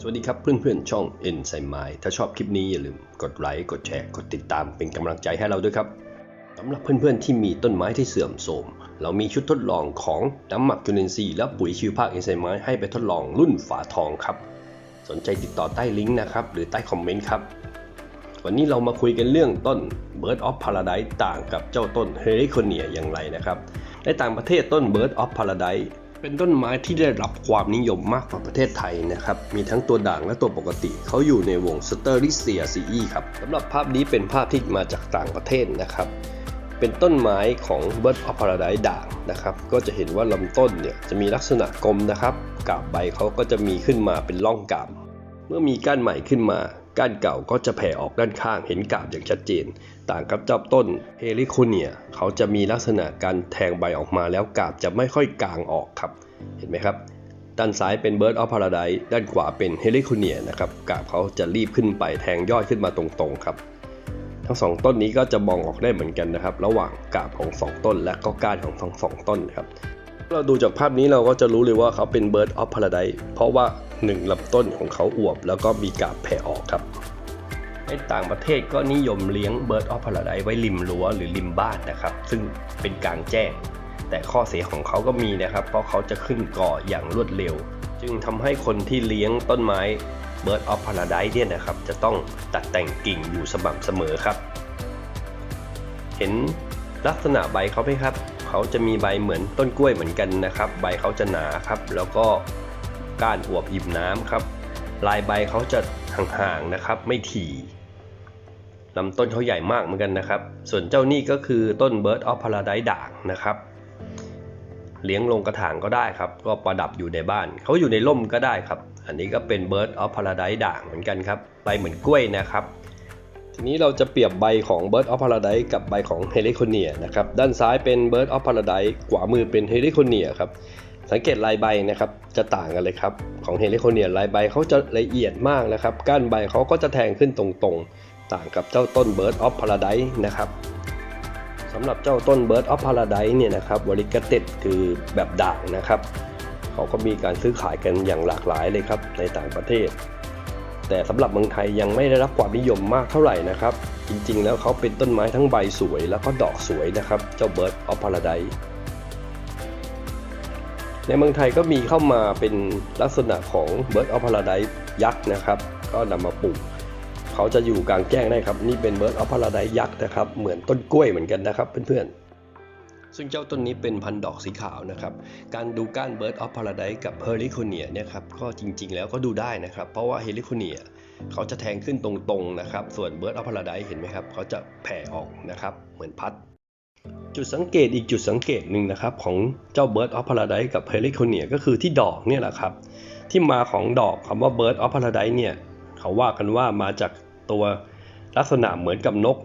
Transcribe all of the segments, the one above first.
สวัสดีครับเพื่อนๆ ช่อง e n s i m i ถ้าชอบคลิปนี้อย่าลืมกดไลค์กดแชร์กดติดตามเป็นกำลังใจให้เราด้วยครับสำหรับเพื่อนๆ ที่มีต้นไม้ที่เสื่อมโทรมเรามีชุดทดลองของน้ำหมักจุลินทรีย์และปุ๋ยชีวภาค e n s i m i ให้ไปทดลองรุ่นฝาทองครับ สนใจติดต่อใต้ลิงก์นะครับ หรือใต้คอมเมนต์ครับ วันนี้เรามาคุยกันเรื่องต้น Bird of Paradise ต่างกับเจ้าต้น h e r i c o n i a อย่างไรนะครับในต่างประเทศต้น Bird of Paradise เป็นต้นไม้ที่ได้รับความนิยมมากกว่าประเทศไทยนะครับ มีทั้งตัวด่างและตัวปกติ เขาอยู่ในวง s t e r i c e a c e ครับสำหรับภาพนี้เป็นภาพที่มาจากต่างประเทศนะครับ เป็นต้นไม้ของ Bird of Paradise ด่างนะครับ ก็จะเห็นว่าลำต้นเนี่ยจะมีลักษณะกลมนะครับ กาบใบเขาก็จะมีขึ้นมาเป็นร่องกาบ เมื่อมีก้านใหม่ขึ้นมา ก้านเก่าก็จะแผ่ออกด้านข้างเห็นกาบอย่างชัดเจน ต่างกับเจ้าต้นเฮลิโคเนีย เขาจะมีลักษณะการแทงใบออกมาแล้วกาบจะไม่ค่อยกลางออกครับ เห็นไหมครับ ด้านซ้ายเป็น Bird of Paradise ด้านขวาเป็นเฮลิโคเนียนะครับกาบเขาจะรีบขึ้นไปแทงยอดขึ้นมาตรงๆครับ ทั้งสองต้นนี้ก็จะมองออกได้เหมือนกันนะครับ ระหว่างกาบของสองต้นและก็ก้านของทั้งสองต้นครับ เราดูจากภาพนี้เราก็จะรู้เลยว่าเขาเป็น Bird of Paradise เพราะว่าหนึ่งลำต้นของเขาอวบ แล้วก็มีกาบแผ่ออกครับในต่างประเทศก็นิยมเลี้ยง Bird of Paradise ไว้ริมรั้วหรือริมบ้านนะครับ ซึ่งเป็นกลางแจ้ง แต่ข้อเสียของเขาก็มีนะครับ เพราะเขาจะขึ้นก่ออย่างรวดเร็ว จึงทำให้คนที่เลี้ยงต้นไม้ Bird of Paradise เนี่ยนะครับ จะต้องตัดแต่งกิ่งอยู่สม่ำเสมอครับ เห็นลักษณะใบเขาไหมครับ เขาจะมีใบเหมือนต้นกล้วยเหมือนกันนะครับ ใบเขาจะหนาครับ แล้วก็ก้านอวบอิ่มน้ำครับ ลายใบเขาจะห่างๆนะครับ ไม่ถี่ลำต้นเขาใหญ่มากเหมือนกันนะครับ ส่วนเจ้านี่ก็คือต้น Bird of Paradise ด่างนะครับ เลี้ยงลงกระถางก็ได้ครับ ก็ประดับอยู่ในบ้าน เขาอยู่ในร่มก็ได้ครับ อันนี้ก็เป็น Bird of Paradise ด่างเหมือนกันครับใบเหมือนกล้วยนะครับ ทีนี้เราจะเปรียบใบของ Bird of Paradise กับใบของ h e l i c o n i a นะครับ ด้านซ้ายเป็น Bird of Paradise ขวามือเป็น h e l i c o n i a ครับ สังเกตลายใบนะครับ จะต่างกันเลยครับ ของ h e l i c o n i a ลายใบเขาจะละเอียดมากนะครับ ก้านใบเขาก็จะแทงขึ้นตรงๆ ต่างกับเจ้าต้น Bird of Paradise นะครับสำหรับเจ้าต้น Bird of Paradise เนี่ยนะครับวริกเต็ดคือแบบด่างนะครับ เขาก็มีการซื้อขายกันอย่างหลากหลายเลยครับในต่างประเทศ แต่สำหรับเมืองไทยยังไม่ได้รับความนิยมมากเท่าไหร่นะครับ จริงๆ แล้วเขาเป็นต้นไม้ทั้งใบสวยแล้วก็ดอกสวยนะครับ เจ้า Bird of Paradise ในเมืองไทยก็มีเข้ามาเป็นลักษณะของ Bird of Paradise ยักษ์นะครับ ก็นำมาปลูกเขาจะอยู่กลางแจ้งได้ครับ นี่เป็น Bird of Paradise ยักษ์นะครับ เหมือนต้นกล้วยเหมือนกันนะครับเพื่อนๆ ซึ่งเจ้าต้นนี้เป็นพันธุ์ดอกสีขาวนะครับ การดูก้าน Bird of Paradise กับ h e r i c o n i a เนี่ยครับก็จริงๆแล้วก็ดูได้นะครับ เพราะว่า h e r i c o n i a เขาจะแทงขึ้นตรงๆนะครับ ส่วน Bird of Paradise เห็นไหมครับ เขาจะแผ่ออกนะครับ เหมือนพัด จุดสังเกตอีกจุดสังเกตหนึ่งนะครับ ของเจ้า Bird of Paradise กับ h e r i c o n i a ก็คือที่ดอกเนี่ยแหละครับ ที่มาของดอกคำว่า Bird of Paradise เนี่ยเขาว่ากันว่ามาจากตัวลักษณะเหมือนกับนก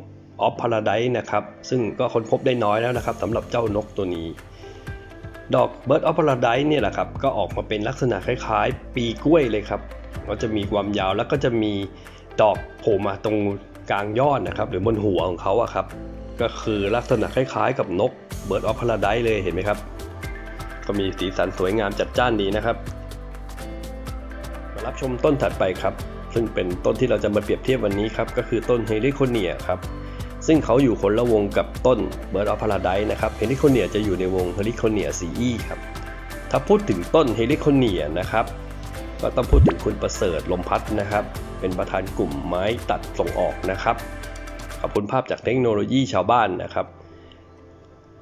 of Paradise นะครับ ซึ่งก็ค้นพบได้น้อยแล้วนะครับสำหรับเจ้านกตัวนี้ ดอก Bird of Paradise เนี่ยแหละครับ ก็ออกมาเป็นลักษณะคล้ายๆ ปีกล้วยเลยครับ ก็จะมีความยาวแล้วก็จะมีดอกโผล่มาตรงกลางยอดนะครับ หรือบนหัวของเขาอะครับ ก็คือลักษณะคล้ายๆ กับนก Bird of Paradise เลยเห็นไหมครับ ก็มีสีสันสวยงามจัดจ้านดีนะครับ มารับชมต้นถัดไปครับซึ่งเป็นต้นที่เราจะมาเปรียบเทียบวันนี้ครับ ก็คือต้นเฮลิโคเนียครับ ซึ่งเขาอยู่คนละวงกับต้น Bird of Paradise นะครับเฮลิโคเนียจะอยู่ในวงเฮลิโคเนียซีอีครับ ถ้าพูดถึงต้นเฮลิโคเนียนะครับก็ต้องพูดถึงคุณประเสริฐลมพัฒน์นะครับ เป็นประธานกลุ่มไม้ตัดส่งออกนะครับ ขอบคุณภาพจากเทคโนโลยีชาวบ้านนะครับ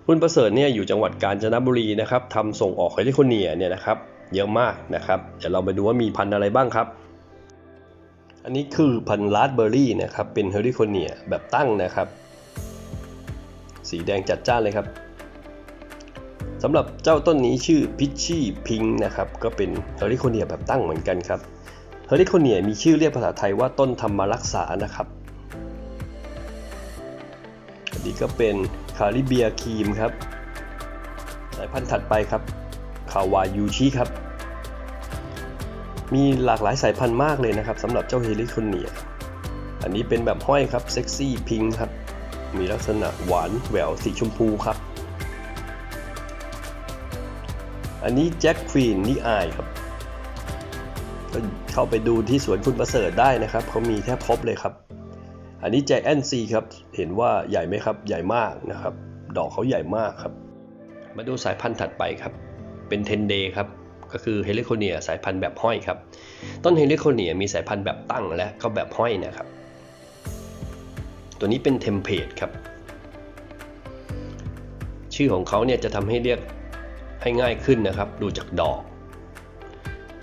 คุณประเสริฐเนี่ยอยู่จังหวัดกาญจนบุรีนะครับทำส่งออกเฮลิโคเนียเนี่ยนะครับเยอะมากนะครับ เดี๋ยวเราไปดูว่ามีพันธุ์อะไรบ้างครับ อันนี้คือพันธุ์ราสเบอร์รี่นะครับ เป็นเฮลิโคเนียแบบตั้งนะครับ สีแดงจัดจ้านเลยครับสำหรับเจ้าต้นนี้ชื่อพิชชี่พิงนะครับ ก็เป็นเฮลิโคเนียแบบตั้งเหมือนกันครับเฮลิโคเนียมีชื่อเรียกภาษาไทยว่าต้นธรรมรักษานะครับอันนี้ก็เป็นคาริเบียครีมครับสายพันธุ์ถัดไปครับคาวายูชิครับ มีหลากหลายสายพันธุ์มากเลยนะครับสำหรับเจ้าเฮลิโคเนีย อันนี้เป็นแบบห้อยครับเซ็กซี่พิงครับ มีลักษณะหวานแหววสีชมพูครับ อันนี้แจ็คควีนนี่อายครับ ก็เข้าไปดูที่สวนคุณประเสริฐได้นะครับเขามีแทบครบเลยครับ อันนี้ใจแอนซีครับ เห็นว่าใหญ่ไหมครับ ใหญ่มากนะครับ ดอกเขาใหญ่มากครับ มาดูสายพันธุ์ถัดไปครับ เป็นเทนเดย์ครับก็คือเฮลิโคเนียสายพันธุ์แบบห้อยครับ ต้นเฮลิโคเนียมีสายพันธุ์แบบตั้งและก็แบบห้อยนะครับ ตัวนี้เป็นเทมเพลตครับ ชื่อของเขาเนี่ยจะทำให้เรียกให้ง่ายขึ้นนะครับ ดูจากดอก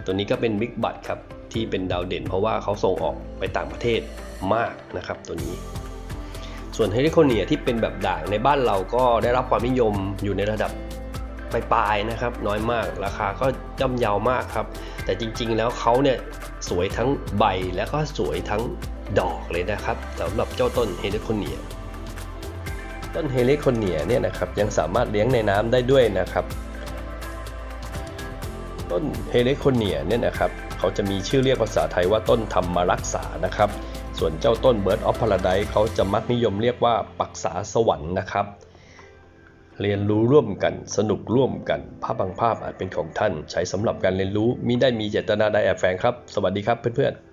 ตัวนี้ก็เป็นบิ๊กบัตครับที่เป็นดาวเด่น เพราะว่าเขาส่งออกไปต่างประเทศมากนะครับ ตัวนี้ ส่วนเฮลิโคเนียที่เป็นแบบด่างในบ้านเราก็ได้รับความนิยมอยู่ในระดับปลายๆนะครับ น้อยมากราคาก็ย่อมเยาวมากครับ แต่จริงๆแล้วเขาเนี่ยสวยทั้งใบและก็สวยทั้ง ดอกเลยนะครับสำหรับเจ้าต้นเฮลิโคเนีย ต้นเฮลิโคเนียเนี่ยนะครับยังสามารถเลี้ยงในน้ำได้ด้วยนะครับ ต้นเฮลิโคเนียเนี่ยนะครับเขาจะมีชื่อเรียกภาษาไทยว่าต้นธรรมรักษานะครับ ส่วนเจ้าต้น Bird of Paradise เขาจะมักนิยมเรียกว่าปักษาสวรรค์นะครับ เรียนรู้ร่วมกันสนุกร่วมกัน ภาพบางภาพอาจเป็นของท่าน ใช้สำหรับการเรียนรู้มิได้มีเจตนาใดแอบแฝงครับ สวัสดีครับเพื่อนๆ